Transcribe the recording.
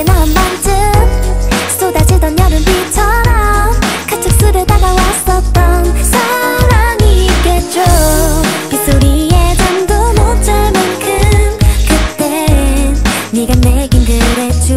내게 한 번쯤 쏟아지던 여름비처럼 가축수를 다가왔었던 사랑이겠죠. 빗소리에 잠도 못 잘 만큼 그땐 네가 내긴 그랬죠